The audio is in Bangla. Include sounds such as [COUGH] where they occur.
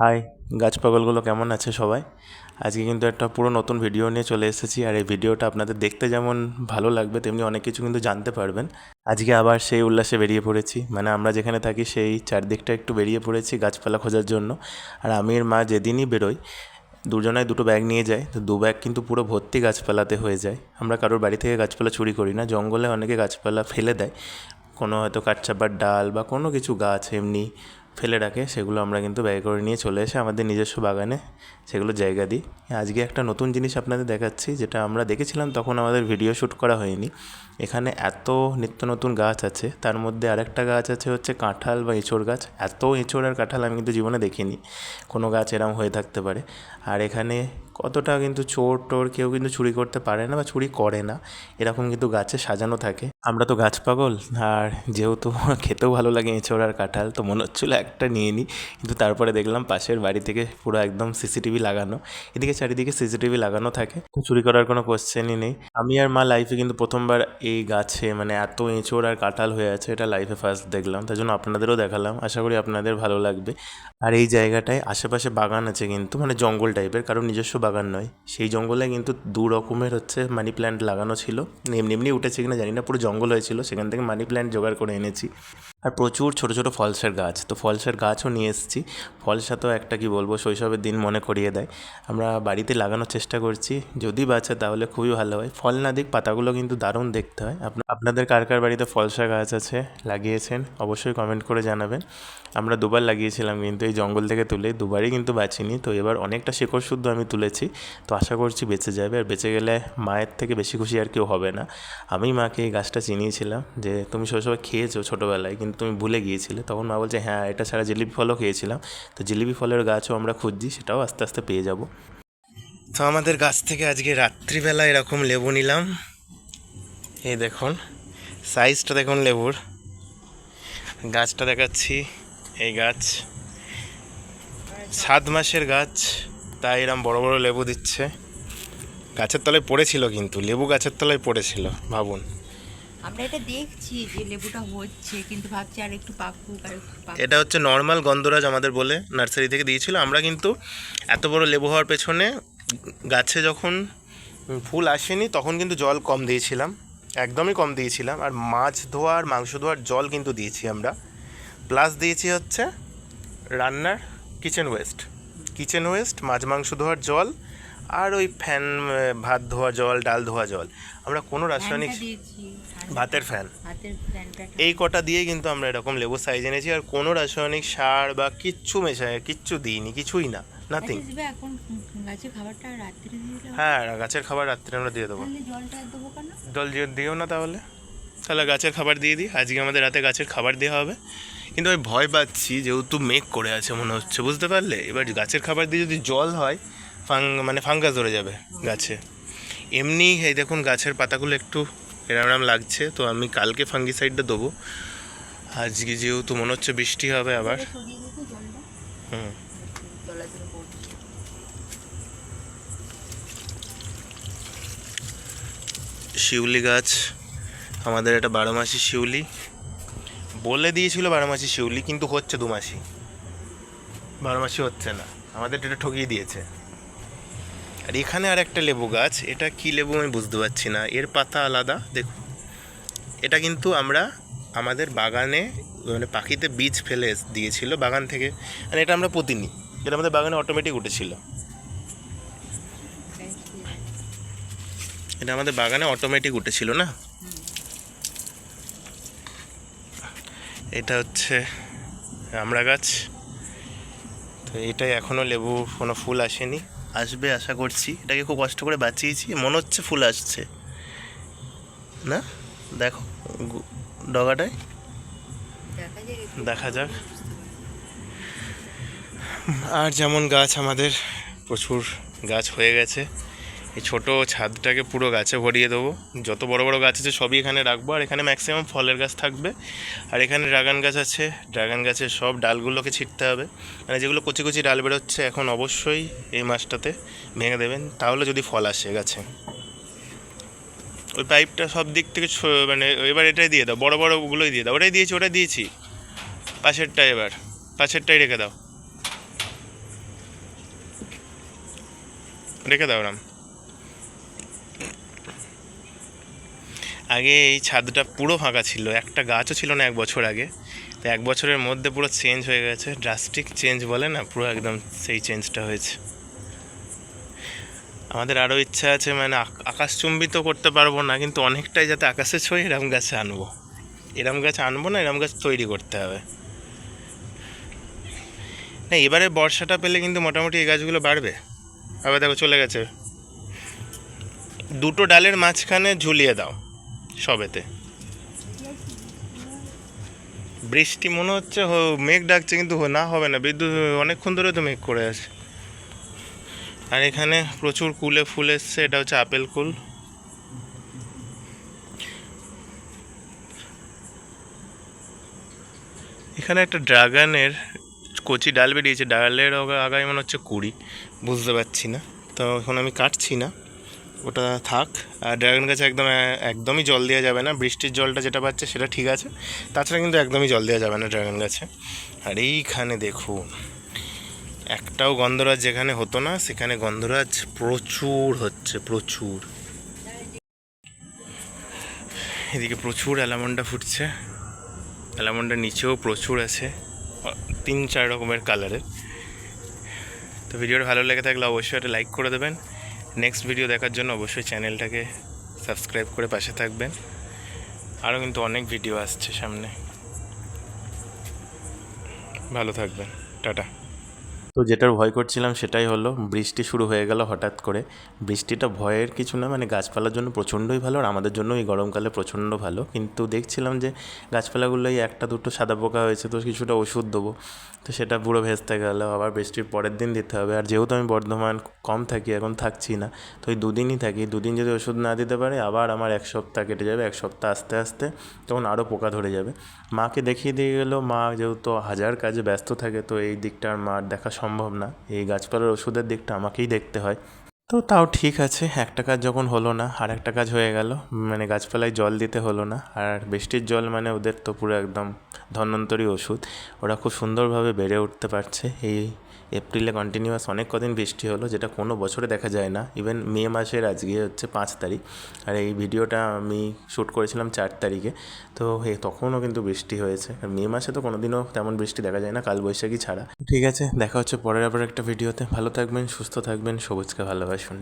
হাই গাছ পাগলগুলো কেমন আছে সবাই? আজকে কিন্তু একটা পুরো নতুন ভিডিও নিয়ে চলে এসেছি আর এই ভিডিওটা আপনাদের দেখতে যেমন ভালো লাগবে, তেমনি অনেক কিছু কিন্তু জানতে পারবেন। আজকে আবার সেই উল্লাসে বেরিয়ে পড়েছি। মানে আমরা যেখানে থাকি সেই চারদিকটা একটু বেরিয়ে পড়েছি গাছপালা খোঁজার জন্য। আর আমির মা যেদিনই বেরোই দুজনায় দুটো ব্যাগ নিয়ে যায় তো দু ব্যাগ কিন্তু পুরো ভর্তি গাছপালাতে হয়ে যায়। আমরা কারোর বাড়ি থেকে গাছপালা চুরি করি না। জঙ্গলে অনেকে গাছপালা ফেলে দেয়। কোনো হয়তো কাঠচাপার ডাল বা কোনো কিছু গাছ এমনি ফেলে রাখে, সেগুলো আমরা কিন্তু ব্যাগে করে নিয়ে চলে এসে আমাদের নিজস্ব বাগানে সেগুলো জায়গা দিই। আজকে একটা নতুন জিনিস আপনাদের দেখাচ্ছি, যেটা আমরা দেখেছিলাম, তখন আমাদের ভিডিও শ্যুট করা হয়নি। এখানে এত নিত্য নতুন গাছ আছে, তার মধ্যে আরেকটা গাছ আছে হচ্ছে কাঁঠাল বা এঁচোড় গাছ। এত এঁচোড় আর কাঁঠাল আমি কিন্তু জীবনে দেখিনি, কোনো গাছ এরম হয়ে থাকতে পারে। আর এখানে কতটা কিন্তু চোর টোর কেউ কিন্তু চুরি করতে পারে না বা চুরি করে না, এরকম কিন্তু গাছে সাজানো থাকে। আমরা তো গাছ পাগল, আর যেহেতু [LAUGHS] খেতেও ভালো লাগে এঁচোড় আর কাঁঠাল, তো মনে হচ্ছিল একটা নিয়ে নিই। কিন্তু তারপরে দেখলাম পাশের বাড়ি থেকে পুরো একদম সিসিটিভি লাগানো। এদিকে চারিদিকে সিসিটিভি লাগানো থাকে চুরি করার কোনো কোশ্চেনই নেই। আমি আর মা লাইফে কিন্তু প্রথমবার এই গাছে মানে এত এঁচোড় আর কাঁঠাল হয়ে আছে, এটা লাইফে ফার্স্ট দেখলাম। তার জন্য আপনাদেরও দেখালাম, আশা করি আপনাদের ভালো লাগবে। আর এই জায়গাটায় আশেপাশে বাগান আছে কিন্তু মানে জঙ্গল টাইপের কারণ নিজস্ব বাগান নয়। সেই জঙ্গলে কিন্তু দু রকমের হচ্ছে মানি প্ল্যান্ট লাগানো ছিল। এমনি এমনি উঠেছে কিনা জানি না, পুরো জঙ্গল হয়েছিল সেখান থেকে মানি প্ল্যান্ট জোগাড় করে এনেছি। আর প্রচুর ছোটো ছোটো ফলসের গাছ। তো ফলসের গাছও নিয়ে এসেছি। ফলসা তো একটা কি বলব, শৈশবের দিন মনে করিয়ে দেয়। আমরা বাড়িতে লাগানোর চেষ্টা করছি। যদি বাঁচে তাহলে খুবই ভালো হয়। ফল না দিক পাতাগুলো কিন্তু দারুণ দেখতে হয়। আপনা- আপনাদের কার কার বাড়িতে ফলসা গাছ আছে? লাগিয়েছেন? অবশ্যই কমেন্ট করে জানাবেন। আমরা দুবার লাগিয়েছিলাম কিন্তু এই জঙ্গল থেকে তুলে দুবারই কিন্তু বাঁচিনি। তো এবার অনেকটা শেকড় শুদ্ধ আমি তুলেছি। তো আশা করছি বেঁচে যাবে। আর বেঁচে গেলে মায়ের থেকে বেশি খুশি আর কেউ হবে না। আমি মাকে এই গাছটা চিনিয়েছিলাম যে, তুমি শৈশবে খেয়েছো ছোটোবেলায়, কিন্তু তুমি ভুলে গিয়েছিলে, তখন মা বলছে হ্যাঁ এটা ছাড়া জিলিপি ফলও খেয়েছিলাম। তো জিলিপি ফলের গাছও আমরা খুঁজছি, সেটাও আস্তে আস্তে পেয়ে যাব। তো আমাদের গাছ থেকে আজকে রাত্রিবেলা এরকম লেবু নিলাম। এই দেখুন সাইজটা দেখুন লেবুর। গাছটা দেখাচ্ছি, এই গাছ। সাত মাসের গাছ, তাই এরম বড় বড় লেবু দিচ্ছে। গাছের তলায় পড়েছিল কিন্তু, লেবু গাছের তলায় পড়েছিল, ভাবুন। আমরা এটা দেখছি যে লেবুটা হচ্ছে, কিন্তু ভাবছি আর একটু পাকুক আর একটু। এটা হচ্ছে নর্মাল গন্ধরাজ আমাদের বলে নার্সারি থেকে দিয়েছিল। আমরা কিন্তু এত বড় লেবু হওয়ার পেছনে গাছে যখন ফুল আসেনি তখন কিন্তু জল কম দিয়েছিলাম, একদমই কম দিয়েছিলাম। আর মাছ ধোয়ার মাংস ধোয়ার জল কিন্তু দিয়েছি আমরা। প্লাস দিয়েছি হচ্ছে রান্নার কিচেন ওয়েস্ট কিচেন ওয়েস্ট মাছ মাংস ধোয়ার জল আর ওই ফ্যান ভাত ধোয়া জল ডাল ধোয়া জল। আমরা কোনো রাসায়নিক ভাতের ফ্যান। এই কটা দিয়ে কিন্তু আমরা এরকম লেবু সাইজ এনেছি আর কোনো রাসায়নিক সার বা কিচ্ছু মেশায় কিচ্ছু দিইনি কিছুই না নাথিং? হ্যাঁ গাছের খাবার রাত্রে আমরা দিয়ে দেবো। জল দিও না তাহলে। তাহলে গাছের খাবার দিয়ে দিই। আজকে আমাদের রাতে গাছের খাবার দেওয়া হবে। কিন্তু আমি ভয় পাচ্ছি যেহেতু মেঘ করে আছে মনে হচ্ছে বুঝতে পারলে? এবার গাছের খাবার দিয়ে যদি জল হয় ফাং মানে ফাঙ্গাস ধরে যাবে গাছে। এমনি, এই দেখুন গাছের পাতাগুলো একটু এরম এরম লাগছে, তো আমি কালকে ফাঙ্গিসাইডটা দেবো। আজকে যেহেতু মনে হচ্ছে বৃষ্টি হবে আবার। হুম। শিউলি গাছ, আমাদের এটা বারো মাসি শিউলি। বলে দিয়েছিল বারো মাসি শিউলি, কিন্তু হচ্ছে দু মাসি বারো মাসি হচ্ছে না, আমাদের এটা ঠকিয়ে দিয়েছে। আর এখানে আর একটা লেবু গাছ। এটা কি লেবু আমি বুঝতে পারছি না। এর পাতা আলাদা, দেখুন। এটা কিন্তু আমরা আমাদের বাগানে মানে পাখিতে বীজ ফেলে দিয়েছিল বাগান থেকে। মানে এটা আমরা পুঁতিনি। এটা আমাদের বাগানে অটোমেটিক উঠেছিল। এটা আমাদের বাগানে অটোমেটিক উঠেছিল না? এটা হচ্ছে আমড়া গাছ। তো এটাই এখনও লেবু, কোনো ফুল আসেনি। আসবে আশা করছি। এটাকে খুব কষ্ট করে বাঁচিয়েছি। মনে হচ্ছে ফুল আসছে। না? দেখো ডগাটায়। দেখা যাক। আর যেমন গাছ আমাদের প্রচুর গাছ হয়ে গেছে। এই ছোটো ছাদটাকে পুরো গাছে ভরিয়ে দেবো। যত বড় বড় গাছ আছে সবই এখানে রাখব, আর এখানে ম্যাক্সিমাম ফলের গাছ থাকবে। আর এখানে ড্রাগন গাছ আছে, ড্রাগন গাছের সব ডালগুলোকে ছিটতে হবে। মানে যেগুলো কচি কচি ডাল বেরোচ্ছে, এখন অবশ্যই এই মাসটাতে ভেঙে দেবেন, তাহলে যদি ফল আসে গাছে। ওই পাইপটা সব দিক থেকে মানে এবার এটাই দিয়ে দাও, বড় বড় ওগুলোই দিয়ে দাও। ওটাই দিয়েছি ওটাই দিয়েছি। পাশেরটা এবার, পাশেরটাই রেখে দাও। রেখে দাও রাম। আগে এই ছাদটা পুরো ফাঁকা ছিল, একটা গাছও ছিল না এক বছর আগে। তো এক বছরের মধ্যে পুরো চেঞ্জ হয়ে গেছে ড্রাস্টিক চেঞ্জ বলে না, পুরো একদম সেই চেঞ্জটা হয়েছে। আমাদের আরও ইচ্ছা আছে মানে আক- আকাশচুম্বী তো করতে পারব না, কিন্তু অনেকটাই যাতে আকাশে ছোঁয় এরম গাছে আনব। এরম গাছ আনব না, এরম গাছ তৈরি করতে হবে। না, এবারে বর্ষাটা পেলে কিন্তু মোটামুটি এই গাছগুলো বাড়বে। আবার দেখো চলে গেছে। দুটো ডালের মাঝখানে ঝুলিয়ে দাও। সবেতে। বৃষ্টি মনে হচ্ছে মেঘ ডাকছে কিন্তু না হবে না। বিদ্যুৎ অনেকক্ষণ ধরে তো মেঘ করে আছে। আর এখানে প্রচুর কুলে ফুল এসছে, এটা হচ্ছে আপেল কুল। এখানে একটা ড্রাগনের কচি ডাল বেরিয়েছে। ডালের আগা- আগায় মনে হচ্ছে কুড়ি। বুঝতে পারছি না। তো এখন আমি কাটছি না। ওটা থাক। আর ড্রাগন গাছে একদম, একদমই জল দেওয়া যাবে না। বৃষ্টির জলটা যেটা পাচ্ছে সেটা ঠিক আছে। তাছাড়া কিন্তু একদমই জল দেওয়া যাবে না ড্রাগন গাছে। আর এইখানে দেখুন, একটাও গন্ধরাজ যেখানে হতো না, সেখানে গন্ধরাজ প্রচুর হচ্ছে, প্রচুর। এদিকে প্রচুর অ্যালামন্ডা ফুটছে। অ্যালামন্ডার নিচেও প্রচুর আছে, তিন চার রকমের কালারের। তো ভিডিওটা ভালো লেগে থাকলে অবশ্যই একটা লাইক করে দেবেন। নেক্সট ভিডিও দেখার জন্য অবশ্যই চ্যানেলটাকে সাবস্ক্রাইব করে পাশে থাকবেন। আরও কিন্তু অনেক ভিডিও আসছে সামনে। ভালো থাকবেন। টাটা। তো যেটার ভয় করছিলাম সেটাই হলো, বৃষ্টি শুরু হয়ে গেল হঠাৎ করে। বৃষ্টিটা ভয়ের কিছু না মানে গাছপালার জন্য প্রচণ্ডই ভালো আর আমাদের জন্য এই গরমকালে প্রচণ্ড ভালো। কিন্তু দেখছিলাম যে গাছপালাগুলোই একটা দুটো সাদা পোকা হয়েছে, তো কিছুটা ওষুধ দেবো। তো সেটা পুরো ভেস্তে গেল, আবার বৃষ্টির পরের দিন দিতে হবে। আর যেহেতু আমি বর্ধমান কম থাকি, এখন থাকছি না, তো ওই দুদিনই থাকি। দুদিন যদি ওষুধ না দিতে পারে, আবার আমার এক সপ্তাহ কেটে যাবে, এক সপ্তাহ আস্তে আস্তে তখন আরও পোকা ধরে যাবে। মাকে দেখিয়ে দিয়ে গেলেও মা যেহেতু হাজার কাজে ব্যস্ত থাকে, তো এই দিকটা আর মার দেখা সম্ভব না। এই গাছপালার ওষুধের দিকটা আমাকেই দেখতে হয়। তো তাও ঠিক আছে, একটা কাজ যখন হলো না, আর একটা কাজ হয়ে গেল মানে গাছপালায় জল দিতে হলো না, আর বৃষ্টির জল মানে ওদের তো পুরো একদম ধন্বন্তরী ওষুধ। ওরা খুব সুন্দরভাবে বেড়ে উঠতে পারছে, এই এপ্রিলে কন্টিনিউয়াস অনেক কদিন বৃষ্টি হলো, যেটা কোনো বছরে দেখা যায় না। ইভেন মে মাসের আজকে হচ্ছে পাঁচ তারিখ। আর এই ভিডিওটা আমি শ্যুট করেছিলাম চার তারিখে। তো তখনও কিন্তু বৃষ্টি হয়েছে। আর মে মাসে তো কোনোদিনও তেমন বৃষ্টি দেখা যায় না, কালবৈশাখী ছাড়া। ঠিক আছে, দেখা হচ্ছে পরের আবার একটা ভিডিওতে। ভালো থাকবেন, সুস্থ থাকবেন, সবুজকে ভালোবাসুন।